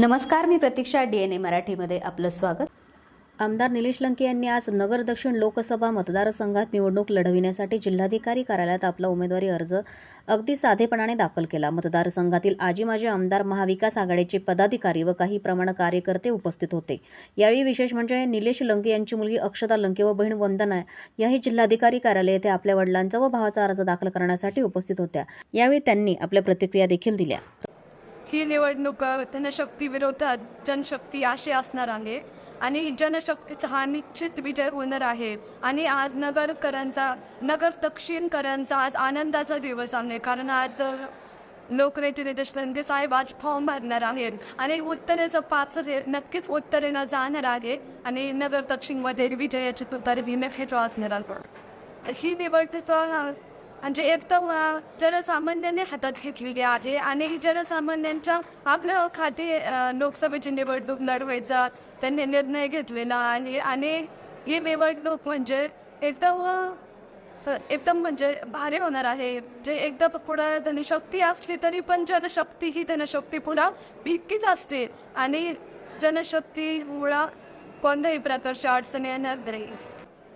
नमस्कार मी प्रतीक्षा D N A मराठीमध्ये आपलं स्वागत. आमदार निलेश लंके यांनी आज नगर दक्षिण लोकसभा मतदारसंघात निवडणूक लढविण्यासाठी जिल्हाधिकारी कार्यालयात आपला उमेदवारी अर्ज अगदी साधेपणाने दाखल केला. मतदारसंघातील आजी माजी आमदार महाविकास आघाडीचे पदाधिकारी व काही प्रमाण कार्यकर्ते उपस्थित होते. यावेळी विशेष म्हणजे निलेश लंके यांची मुलगी अक्षता लंके व बहीण वंदना याही जिल्हाधिकारी कार्यालय येथे आपल्या वडिलांचा व भावाचा अर्ज दाखल करण्यासाठी उपस्थित होत्या. यावेळी त्यांनी आपल्या प्रतिक्रिया देखील दिल्या. ही निवडणूक धनशक्ती जनशक्ती विरोधात जनशक्ती अशी असणार आहे. आणि जनशक्तीचा हा निश्चित विजय होणार आहे. आणि आज नगरकरांचा नगर दक्षिणकरांचा आज आनंदाचा दिवस आहे. कारण आज लोकनेते निलेश साहेब आज फॉर्म भरणार आहेत. आणि उत्तरेचं पाच हे नक्कीच उत्तरेनं जाणार आहे. आणि नगर दक्षिणमध्ये विजयाची तुतारी नक्कीच असणार आहे. ही निवडणूक म्हणजे एकदम तर जनसामान्यांनी हातात घेतलेली आहे आणि जनसामान्यांच्या आपल्या खाती लोकसभेची निवडणूक लढवायचा त्यांनी निर्णय घेतलेला आहे. आणि ही निवडणूक म्हणजे एकदम एकदम म्हणजे भारी होणार आहे. जे एकदम पुढं धनशक्ती असली तरी पण जनशक्ती ही धनशक्ती पुढं भिक्कीच असते. आणि जनशक्तीमुळं कोणत्याही प्रकारच्या अडचणी येणार नाही.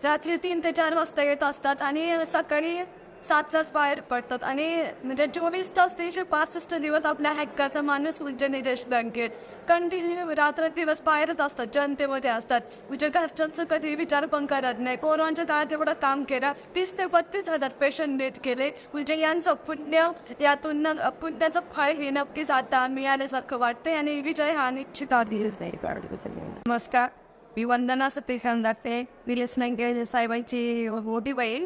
रात्री तीन ते चार वाजता येत असतात आणि सकाळी सात तास बाहेर पडतात. आणि म्हणजे चोवीस तास तीनशे पासष्ट दिवस आपल्या हॅकरचा माणूस म्हणजे निदेश बँकेत. कंटिन्यू रात्र दिवस बाहेरच असतात जनतेमध्ये असतात. म्हणजे घरच्यांचं कधी विचार पण करत नाही. कोरोनाच्या काळात एवढं काम केलं तीस ते बत्तीस हजार पेशंट डेट केले. म्हणजे यांचं पुण्य यातून पुण्याचं फळ हे नक्कीच आता मिळाल्यासारखं वाटते आणि विजय हा निश्चित आधी नमस्कार. मी वंदना सतीश लागते निलेश लंके साहेबांची मोठी बहीण.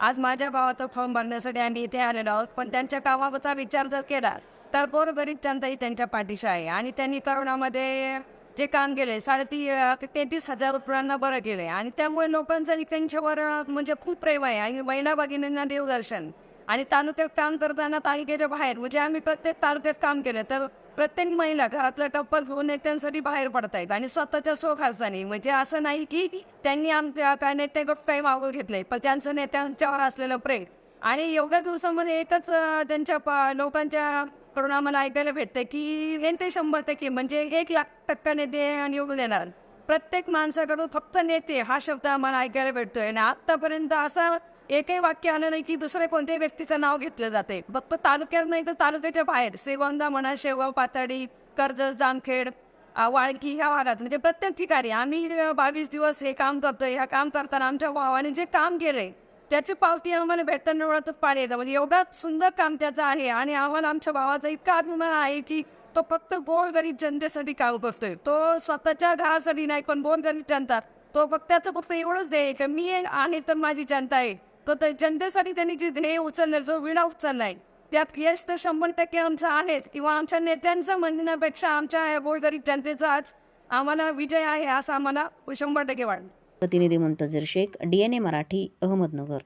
आज माझ्या भावाचा फॉर्म भरण्यासाठी आम्ही इथे आलेलो आहोत पण त्यांच्या कामाचा विचार जर केला तर गोरगरीब जनताही त्यांच्या पाठीशी आहे. आणि त्यांनी करोनामध्ये जे काम केले साडेती तेहतीस हजार रुपयांना बरं केले आणि त्यामुळे लोकांचं त्यांच्यावर म्हणजे खूप प्रेम आहे. आणि महिला भगिनींना देवदर्शन. आणि तालुक्यात काम करताना तालुक्याच्या बाहेर म्हणजे आम्ही प्रत्येक तालुक्यात काम केलं तर प्रत्येक महिला घरातला टप्पल घेऊन त्यांसाठी बाहेर पडतायत आणि स्वतःच्या स्वखासाने म्हणजे असं नाही की त्यांनी आमच्या काय नेत्याकडे काही मागून घेतलंय पण त्यांचं नेत्यांच्यावर असलेलं प्रेम. आणि एवढ्या दिवसामध्ये एकच त्यांच्या प- लोकांच्या कडून आम्हाला ऐकायला भेटतं की हे ते शंभर टक्के म्हणजे एक लाख टक्का नेते निवडून येणार प्रत्येक माणसाकडून फक्त नेते हा शब्द आम्हाला ऐकायला भेटतोय. आणि आतापर्यंत असा एकही वाक्य आलं नाही की दुसरे कोणत्याही व्यक्तीचं नाव घेतलं जाते. फक्त तालुक्यात नाही तर तालुक्याच्या बाहेर सेवंदा म्हणा शेवगाव पातळी कर्जत जामखेड वाळकी ह्या भागात म्हणजे प्रत्येक ठिकाणी आम्ही बावीस दिवस हे काम करतोय ह्या काम करताना आमच्या भावाने जे काम केलंय त्याची पावती आम्हाला भेटताना डोळ्यातच पाणी येतं. म्हणजे एवढं सुंदर काम त्याचं आहे आणि आम्हाला आमच्या भावाचा इतका अभिमान आहे की तो फक्त गोर गरीब जनतेसाठी काम करतोय. तो स्वतःच्या घरासाठी नाही पण गोर गरीब जनता तो फक्त त्याचं फक्त एवढंच देय की मी आहे तर माझी जनता आहे. तो ते जनतेसाठी त्यांनी जे ध्येय उचललं जो विडा उचललाय त्यात यश तर शंभर टक्के आमचं आहेच. किंवा आमच्या नेत्यांचं म्हणण्यापेक्षा आमच्या गोरगरीब जनतेचा आज आम्हाला विजय आहे असं आम्हाला शंभर टक्के वाटतं. प्रतिनिधी मुंतजीर शेख डीएनए मराठी अहमदनगर.